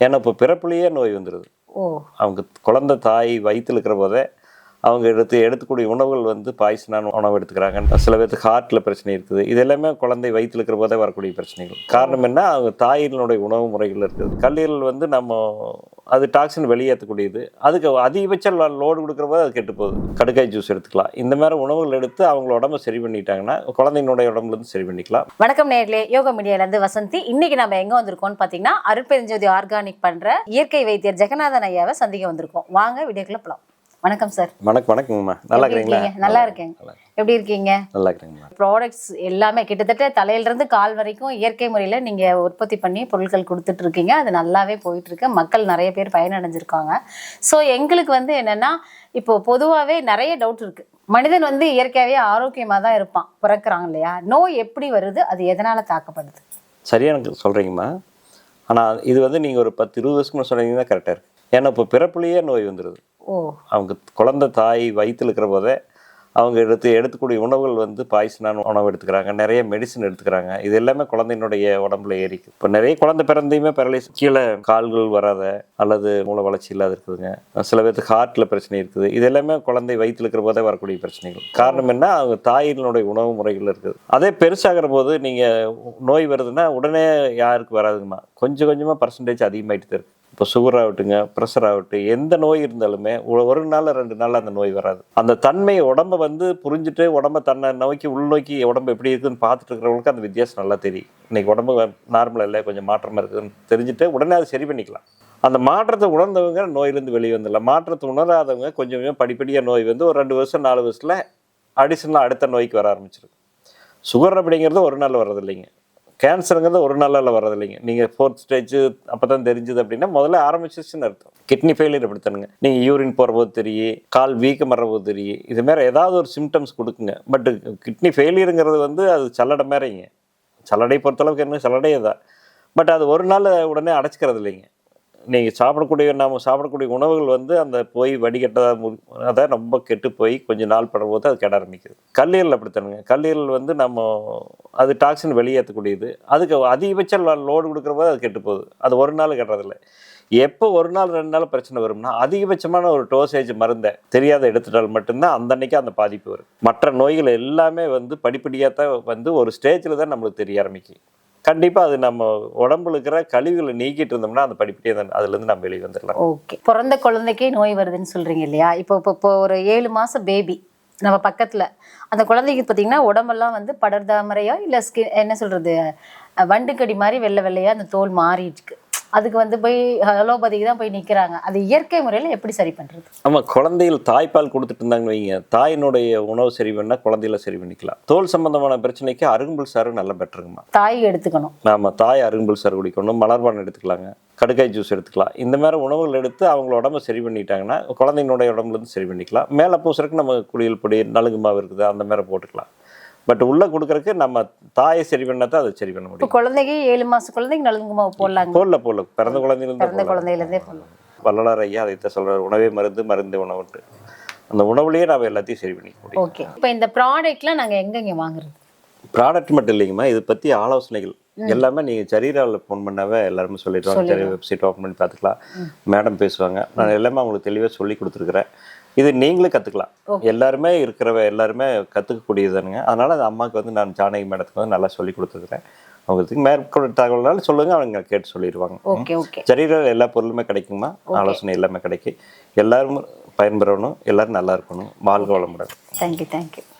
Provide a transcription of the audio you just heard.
ஏன்னா இப்போ பிறப்புலேயே நோய் வந்துடுது ஓ. அவங்க குழந்தை தாய் வயித்துல இருக்கிற போதே அவங்க எடுத்து எடுத்துக்கூடிய உணவுகள் வந்து பாய்சனான உணவு எடுத்துக்கிறாங்க. சில பேருக்கு ஹார்ட்டில் பிரச்சனை இருக்குது. இது எல்லாமே குழந்தை வயிற்றில் இருக்கிற போதே வரக்கூடிய பிரச்சனைகள். காரணம் என்ன? அவங்க தாயினுடைய உணவு முறைகள் இருக்குது. கல்லீரல் வந்து நம்ம அது டாக்ஸின் வெளியேற்றக்கூடியது. அதுக்கு அதிகபட்ச லோடு கொடுக்குற போது அது கெட்டு போகுது கடுக்காய் ஜூஸ் எடுத்துக்கலாம். இந்த மாதிரி உணவுகள் எடுத்து அவங்கள உடம்ப சரி பண்ணிட்டாங்கன்னா குழந்தையினுடைய உடம்புலேருந்து சரி பண்ணிக்கலாம். வணக்கம் நேரிலே யோகா மீடியாலேருந்து வசந்தி. இன்னைக்கு நம்ம எங்கே வந்திருக்கோம்னு பார்த்தீங்கன்னா அருட்பெருஞ்சோதி ஆர்கானிக் பண்ணுற இயற்கை வைத்தியர் ஜெகநாதன் ஐயாவை சந்திக்க வந்திருக்கோம். வாங்க வீடியோக்குள்ள போகலாம் வணக்கம் சார் வணக்கம் வணக்கங்கம்மா. நல்லா எப்படி இருக்கிறீங்களா? இருக்கீங்க? நல்லா இருக்கேன். எப்படி இருக்கீங்க? நல்லா இருக்கிறீங்கம்மா. ப்ராடக்ட்ஸ் எல்லாமே கிட்டத்தட்ட தலையில இருந்து கால் வரைக்கும் இயற்கை முறையில நீங்க உற்பத்தி பண்ணி பொருட்கள் கொடுத்துட்டு இருக்கீங்க. அது நல்லாவே போயிட்டு இருக்கு மக்கள் நிறைய பேர் பயனடைஞ்சிருக்காங்க. ஸோ எங்களுக்கு வந்து என்னன்னா இப்போ பொதுவாகவே நிறைய டவுட் இருக்கு. மனிதன் வந்து இயற்கையாகவே ஆரோக்கியமாக தான் இருப்பான். பிறக்கிறாங்க இல்லையா? நோய் எப்படி வருது? அது எதனால தாக்கப்படுது? சரியா எனக்கு சொல்கிறீங்கம்மா ஆனால் இது வந்து நீங்கள் ஒரு பத்து இருபது முன்னாடி சொன்னீங்கன்னா கரெக்டாக இருக்குது ஏன்னா இப்போ பிறப்புலேயே நோய் வந்துடுது அவங்க குழந்தை தாய் வயிற்றில் இருக்கிற போதே அவங்க எடுத்து எடுத்துக்கூடிய உணவுகள் வந்து பாய்சனான உணவு எடுத்துக்கிறாங்க. நிறைய மெடிசன் எடுத்துக்கிறாங்க. இது எல்லாமே குழந்தையினுடைய உடம்புல ஏறிக்கு. இப்போ நிறைய குழந்தை பிறந்தையுமே பெரலைஸ் கீழே கால்கள் வராத அல்லது மூளை வளர்ச்சி இல்லாத இருக்குதுங்க. சில பேருக்கு ஹார்ட்டில் பிரச்சனை இருக்குது. இது எல்லாமே குழந்தை வயிற்றில் இருக்கிற போதே வரக்கூடிய பிரச்சனைகள். காரணம் என்ன? அவங்க தாயினுடைய உணவு முறைகள் இருக்குது. அதே பெருசாகிற போது நீங்கள் நோய் வருதுன்னா உடனே யாருக்கு வராதுங்கம்மா? கொஞ்சம் கொஞ்சமாக பர்சன்டேஜ் அதிகமாகிட்டு தான் இருக்கு. இப்போ சுகர் ஆகட்டுங்க ப்ரெஷர் ஆகட்டும் எந்த நோய் இருந்தாலுமே ஒரு நாள் ரெண்டு நாள் அந்த நோய் வராது. அந்த தன்மை உடம்ப வந்து புரிஞ்சுட்டு உடம்ப தன்னை நோக்கி உள்நோக்கி உடம்பு எப்படி இருக்குதுன்னு பார்த்துட்டு இருக்கிறவங்களுக்கு அந்த வித்தியாசம் நல்லா தெரியும். இன்னைக்கு உடம்பு நார்மலாக இல்லை கொஞ்சம் மாற்றமாக இருக்குதுன்னு தெரிஞ்சுட்டு உடனே அதை சரி பண்ணிக்கலாம். அந்த மாற்றத்தை உணர்ந்தவங்க நோயிலேருந்து வெளியே வந்துடலாம். மாற்றத்தை உணராதவங்க கொஞ்சம் கொஞ்சம் படிப்படியாக நோய் வந்து ஒரு ரெண்டு வருஷம் நாலு வருஷத்தில் அடிஷனலாக அடுத்த நோய்க்கு வர ஆரம்பிச்சிருக்கு சுகர் அப்படிங்கிறது ஒரு நாள் வர்றது இல்லைங்க கேன்சருங்கிறது ஒரு நாளில் வர்றது இல்லைங்க நீங்கள் ஃபோர்த் ஸ்டேஜ் அப்போ தான் தெரிஞ்சுது அப்படின்னா முதல்ல ஆரம்பிச்சிச்சுன்னு அர்த்தம். கிட்னி ஃபெயிலியர் அப்படித்தானுங்க. நீங்கள் யூரின் போகிற போது தெரியும் கால் வீக்கம் வர்ற போது தெரியும் இது மாதிரி ஏதாவது ஒரு சிம்டம்ஸ் கொடுக்குங்க. பட் கிட்னி ஃபெயிலியருங்கிறது வந்து அது சல்லடை மாதிரிங்க. சல்லடை பொறுத்தளவுக்கு என்ன? சல்லடையே தான் பட் அது ஒரு நாள் உடனே அடைச்சிக்கிறது இல்லைங்க நீங்கள் சாப்பிடக்கூடிய நாம் சாப்பிடக்கூடிய உணவுகள் வந்து அந்த போய் வடிகட்டதாக மு- அதை ரொம்ப கெட்டு போய் கொஞ்சம் நாள் படும்போது அது கெட ஆரம்பிக்குது. கல்லீரல் அப்படித்தானுங்க கல்லீரல் வந்து நம்ம அது டாக்ஸின் வெளியேற்றக்கூடியது. அதுக்கு அதிகபட்ச லோடு கொடுக்குற போது அது கெட்டு போகுது. அது ஒரு நாள் கெட்டுறதில்ல எப்போ ஒரு நாள் ரெண்டு நாள் பிரச்சனை வரும்னா அதிகபட்சமான ஒரு டோசேஜ் மருந்தை தெரியாத எடுத்துட்டால் மட்டும்தான் அந்த அன்னைக்கு அந்த பாதிப்பு வரும். மற்ற நோய்கள் எல்லாமே வந்து படிப்படியாக தான் வந்து ஒரு ஸ்டேஜில் தான் நம்மளுக்கு தெரிய ஆரம்பிக்கும் கண்டிப்பாக அது நம்ம உடம்புல இருக்கிற கழிவுகளை நீக்கிட்டு இருந்தோம்னா அந்த படிப்படியாக தான் அதுலேருந்து நம்ம வெளியே வந்துடலாம். ஓகே. பிறந்த குழந்தைக்கே நோய் வருதுன்னு சொல்கிறீங்க இல்லையா? இப்போ இப்போ இப்போ ஒரு ஏழு மாதம் பேபி நம்ம பக்கத்தில் அந்த குழந்தைக்கு பார்த்தீங்கன்னா உடம்பெல்லாம் வந்து படர்தாமரையா இல்லை ஸ்கின் என்ன சொல்கிறது வண்டுக்கடி மாதிரி வெள்ளை வெள்ளையாக அந்த தோல் மாறிட்டுருக்கு அதுக்கு வந்து போய் அலோபதிக்கு தான் போய் நிக்கிறாங்க. அது இயற்கை முறையில எப்படி சரி பண்றது? ஆமாம் குழந்தைகள் தாய்ப்பால் கொடுத்துட்டு இருந்தாங்கன்னு வைங்க. தாயினுடைய உணவு சரி பண்ணால் குழந்தையில சரி பண்ணிக்கலாம். தோல் சம்பந்தமான பிரச்சனைக்கு அருகம்புல் சாறு நல்லா பெட்டருங்கம்மா தாய் எடுத்துக்கணும். நாம தாய் அருகம்புல் சாறு குடிக்கணும். மலர்பான் எடுத்துக்கலாங்க. கடுக்காய் ஜூஸ் எடுத்துக்கலாம். இந்த மாதிரி உணவுகள் எடுத்து அவங்கள உடம்ப சரி பண்ணிட்டாங்கன்னா குழந்தைங்களுடைய உடம்புல இருந்து சரி பண்ணிக்கலாம். மேலே பூசுறதுக்கு நம்ம குளியல் பொடி நலுங்கு மாவு இருக்குது அந்த மாதிரி போட்டுக்கலாம். பட் உள்ளே கொடுக்கறதுக்கு நம்ம தாயை சரி பண்ணா தான் அதை சரி பண்ண முடியும். குழந்தைக்கு ஏழு மாசம் குழந்தைக்கு நலுங்கு மாவு போடலாங்க. போடல போடல. பிறந்த குழந்தையிலிருந்து பிறந்த குழந்தையில இருந்தே போடலாம் வள்ளலார் ஐயா அதை தான் சொல்றாரு உணவே மருந்து மருந்து உணவுட்டு அந்த உணவுலயே நம்ம எல்லாத்தையும் சரி பண்ணிக்க முடியும். ஓகே. இப்போ இந்த ப்ராடக்ட்லாம் நாங்க எங்கெங்க வாங்குறது? ப்ராடக்ட் மட்டும் இல்லைங்கம்மா இது பற்றி ஆலோசனைகள். எல்லாமே நீங்கள் சரிராவில் ஃபோன் பண்ணாவே எல்லாருமே சொல்லிடுவாங்க. சரி வெப்சைட் ஓப்பன் பண்ணி பார்த்துக்கலாம். மேடம் பேசுவாங்க. நான் எல்லாமே அவங்களுக்கு தெளிவாக சொல்லி கொடுத்துருக்குறேன். இது நீங்களும் கற்றுக்கலாம் எல்லாருமே இருக்கிறவ எல்லாருமே கற்றுக்கக்கூடியதானுங்க அதனால் அந்த அம்மாவுக்கு வந்து நான் ஜானகி மேடத்துக்கு வந்து நல்லா சொல்லி கொடுத்துருக்குறேன். அவங்களுக்கு மேற்கொள்ள தகவல்னாலும் சொல்லுங்கள் அவங்க கேட்டு சொல்லிடுவாங்க. சரிராவில் எல்லா பொருளுமே கிடைக்குமா? ஆலோசனை எல்லாமே கிடைக்கும். எல்லாரும் பயன்பெறணும் எல்லாரும் நல்லா இருக்கணும். வாழ்க வளமுடன். Thank you thank you